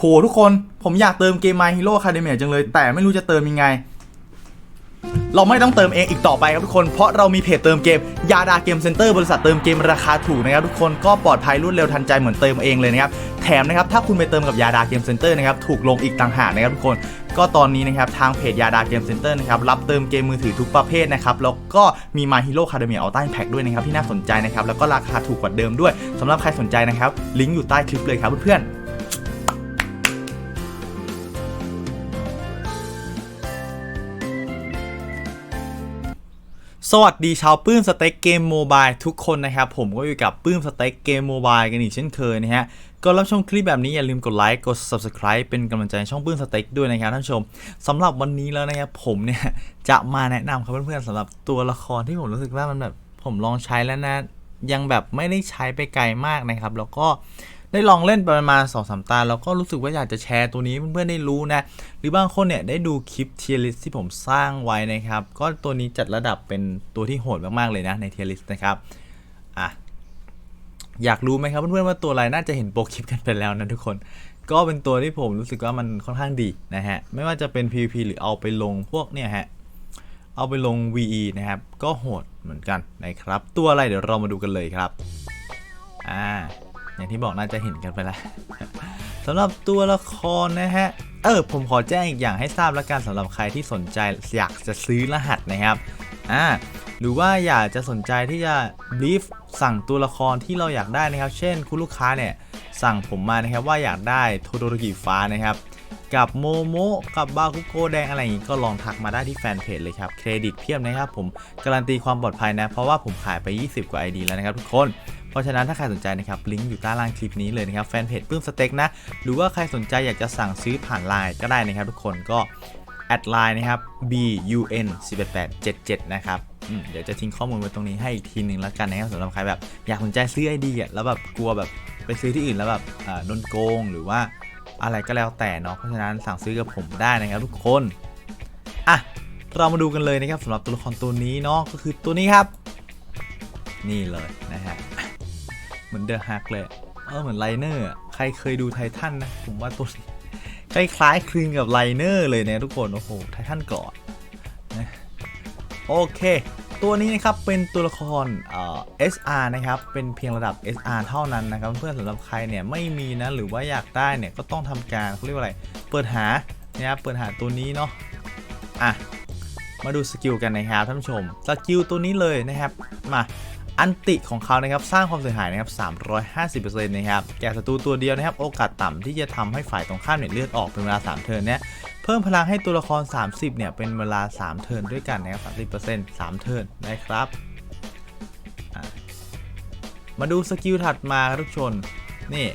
โหทุกคนผมอยากเติมเกม My Hero Academia จังเลย แต่ไม่รู้จะเติมยังไง เราไม่ต้องเติมเองอีกต่อไปครับทุกคน เพราะเรามีเพจเติมเกม ยาดาเกมเซ็นเตอร์บริษัทเติมเกมราคาถูกนะครับทุกคนก็ปลอดภัยรวดเร็วทันใจเหมือนเติมเองเลยนะครับแถมนะครับถ้าคุณไปเติมกับยาดาเกมเซ็นเตอร์นะครับถูกลงอีกต่างหากนะครับทุกคนก็ตอนนี้นะครับทางเพจยาดาเกมเซ็นเตอร์นะครับรับเติมเกมมือถือทุกประเภทนะครับแล้วก็มี My Hero Academia Ultra Impact ด้วยนะครับที่น่าสนใจนะครับแล้วก็ราคาถูกกว่าเดิมด้วยสำหรับใครสนใจนะครับลิงก์อยู่ใต้คลิปเลยครับเพื่อนๆ สวัสดีชาวปื้มสเต็กเกมโมบายทุกคนนะครับ ผมก็อยู่กับปื้มสเต็กเกมโมบายกันอีกเช่นเคยนะฮะก่อนรับชมคลิปแบบนี้อย่าลืมกดไลค์กด Subscribe เป็นกำลังใจช่องปื้มสเต็กด้วยนะครับท่านผู้ชมสำหรับวันนี้แล้วนะครับผมเนี่ยจะมาแนะนำครับเพื่อนๆสำหรับตัวละครที่ผมรู้สึกว่ามันแบบผมลองใช้แล้วนะ ยังแบบไม่ได้ใช้ไปไกลมากนะครับ แล้วก็ ได้ลองเล่นปประมาณ2อสตาแล้วก็รู้สึกว่าอยากจะแชร์ตัวนี้เพื่อนๆได้รู้นะ หรือบางคนเนี่ยได้ดูคลิปเทียร์ลิสที่ผมสร้างไว้นะครับ ก็ตัวนี้จัดระดับเป็นตัวที่โหดมากๆเลยนะในเทียร์ลิสนะครับอะอยากรู้ไหมครับเพื่อนๆว่าตัวอะไรน่าจะเห็นโปรคลิปกันไปแล้วนะทุกคน ก็เป็นตัวที่ผมรู้สึกว่ามันค่อนข้างดีนะฮะไม่ว่าจะเป็น PVP หรือเอาไปลงพวกเนี่ยฮะเอาไปลง VE นะครับ ก็โหดเหมือนกันนะครับ ตัวอะไรเดี๋ยวเรามาดูกันเลยครับ อ่า อย่างที่บอกน่าจะเห็นกันไปแล้วสำหรับตัวละครนะฮะ เออผมขอแจ้งอีกอย่างให้ทราบแล้วกันสำหรับใครที่สนใจอยากจะซื้อรหัสนะครับอ่าหรือว่าอยากจะสนใจที่จะบลีฟสั่งตัวละครที่เราอยากได้นะครับ เช่น คุณลูกค้าเนี่ยสั่งผมมานะครับว่าอยากได้โทโดโรกิฟ้านะครับ กับโมโมกับบาคุโกแดงอะไรอย่างงี้ก็ลองทักมาได้ที่แฟนเพจเลยครับเครดิตเพียบนะครับผมการันตีความปลอดภัยนะ เพราะว่าผมขายไป 20 กว่า ID แล้วนะครับทุกคน เพราะฉะนั้นถ้าใครสนใจนะครับลิงก์อยู่ใต้ล่างคลิปนี้เลยนะครับแฟนเพจปื้มสเต็กนะหรือว่าใครสนใจอยากจะสั่งซื้อผ่านไลน์ก็ได้นะครับทุกคนก็แอดไลน์นะครับ bun 18877 นะครับ เดี๋ยวจะทิ้งข้อมูลไว้ตรงนี้ให้อีกทีหนึ่งแล้วกันนะครับสำหรับใครแบบอยากสนใจซื้อไอเดียแล้วแบบกลัวแบบไปซื้อที่อื่นแล้วแบบโดนโกงหรือว่าอะไรก็แล้วแต่เนาะ เพราะฉะนั้นสั่งซื้อกับผมได้นะครับทุกคน อะ เรามาดูกันเลยนะครับสำหรับตัวละครตัวนี้เนาะก็คือตัวนี้ครับ นี่เลยนะฮะ เหมือนเดอะฮักเลยเออเหมือนไลเนอร์ใครเคยดูไททันนะผมว่าตัวนี้คล้ายๆคลึงกับไลเนอร์เลยนะทุกคน โอ้โหไททันกาะนะโอเค ตัวนี้นะครับเป็นตัวละครเอ่อ SR นะครับ เป็นเพียงระดับ SR เท่านั้นนะครับ เพื่อนสำหรับใครเนี่ยไม่มีนะ หรือว่าอยากได้เนี่ยก็ต้องทำการเขาเรียกว่าอะไร เปิดหานะครับเปิดหาตัวนี้เนาะอะมาดูสกิลกันนะครับท่านผู้ชมสกิลตัวนี้เลยนะครับมา อันติของเขานะครับสร้างความเสียหายนะครับ 350%นะครับแก่ศัตรูตัวเดียวนะครับ โอกาสต่ำที่จะทำให้ฝ่ายตรงข้ามเนี่ยเลือดออกเป็นเวลา 3 เทิร์นเนี่ยเพิ่มพลังให้ตัวละคร 30 เนี่ยเป็นเวลา 3 เทิร์นด้วยกันนะครับ30% 3 เทิร์นนะครับ มาดูสกิลถัดมาครับทุกชนนี่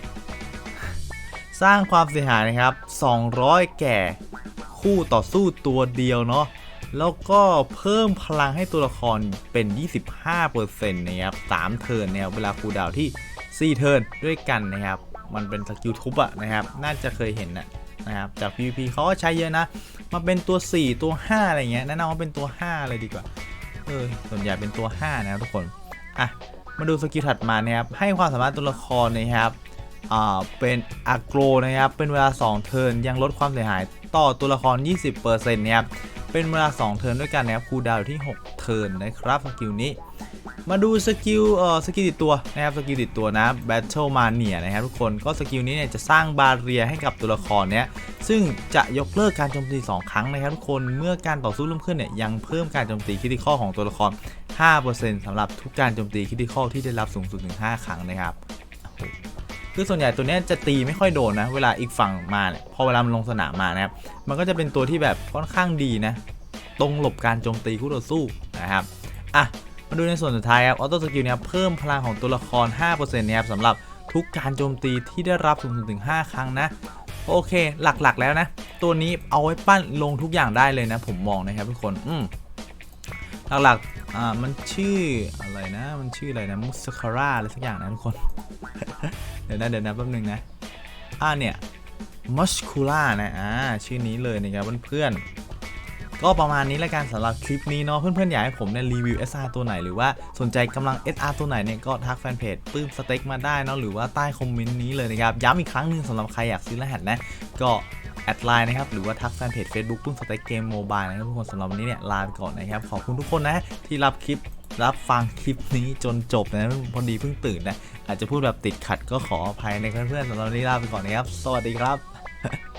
สร้างความเสียหายนะครับ 200 แก่คู่ต่อสู้ตัวเดียวเนาะ แล้วก็เพิ่มพลังให้ตัวละครเป็น 25%นะครับ3เทิร์นนะครับเวลาคูดาวที่ 4 เทิร์นด้วยกันนะครับ มันเป็นสกิลทุบอะนะครับ น่าจะเคยเห็นนะนะครับ จาก PVP เขาก็ใช้เยอะนะ มาเป็นตัว 4 ตัว 5 อะไรเงี้ยแนะนำว่าเป็นตัว 5 เลยดีกว่า เออ ส่วนใหญ่เป็นตัว 5 นะครับทุกคน อะ มาดูสกิลถัดมานะครับ ให้ความสามารถตัวละครนะครับอ่าเป็นอะโกรนะครับ เป็นเวลา 2 เทิร์นยังลดความเสียหายต่อตัวละคร 20%นะครับ เป็นเวลา 2 เทิร์นด้วยกันนะครับคูดาวอยู่ที่ 6 เทิร์นนะครับสกิลนี้ มาดูสกิลเอ่อสกิลติดตัวนะครับสกิลติดตัวนะ Battle Mania นะครับทุกคนก็สกิลนี้เนี่ยจะสร้างบาเรียให้กับตัวละครเนี้ยซึ่งจะยกเลิกการโจมตี 2 ครั้งนะครับทุกคนเมื่อการต่อสู้เริ่มขึ้นเนี่ยยังเพิ่มการโจมตีคิติคอของตัวละคร 5%สำหรับทุกการโจมตีคิติคอที่ได้รับสูงสุดถึง5ครั้งนะครับ คือส่วนใหญ่ตัวนี้จะตีไม่ค่อยโดนนะ เวลาอีกฝั่งมาเนี่ยพอเวลามันลงสนามมานะครับ มันก็จะเป็นตัวที่แบบค่อนข้างดีนะ ตรงหลบการโจมตีคู่ต่อสู้นะครับ อะ มาดูในส่วนสุดท้ายครับ ออโต้สกิลเนี่ยเพิ่มพลังของตัวละคร 5%นะครับสำหรับทุกการโจมตีที่ได้รับสูงสุดถึง 5 ครั้งนะ โอเค หลักๆแล้วนะ ตัวนี้เอาไว้ปั้นลงทุกอย่างได้เลยนะ ผมมองนะครับทุกคน อืมหลักๆ อ่ามันชื่ออะไรนะ มันชื่ออะไรนะมุสคาร่าอะไรสักอย่างนะทุกคน เดี๋ยวนะเดี๋ยวนะแป๊บนึงนะ อ่าเนี่ยมัสคูล่านะอ่าชื่อนี้เลยนะครับเพื่อนๆก็ประมาณนี้ละกันสำหรับคลิปนี้เนาะเพื่อนๆอยากให้ผมเนี่ยรีวิว SR ตัวไหน หรือว่าสนใจกำลัง SR ตัวไหนเนี่ยก็ทักแฟนเพจปื้มสเต็กมาได้เนาะหรือว่าใต้คอมเมนต์นี้เลยนะครับย้ำอีกครั้งหนึ่งสำหรับใครอยากซื้อรหัสนะก็ แอดไลน์นะครับ หรือว่าทักแฟนเพจ Facebook ปุ้มสเต็กเกมโมบายนะครับทุกคนสำหรับวันนี้เนี่ยลาไปก่อนนะครับ ขอบคุณทุกคนนะที่รับคลิปรับฟังคลิปนี้จนจบนะพอดีเพิ่งตื่นนะ อาจจะพูดแบบติดขัดก็ขออภัยนะเพื่อนๆสำหรับวันนี้ลาไปก่อนนะครับ สวัสดีครับ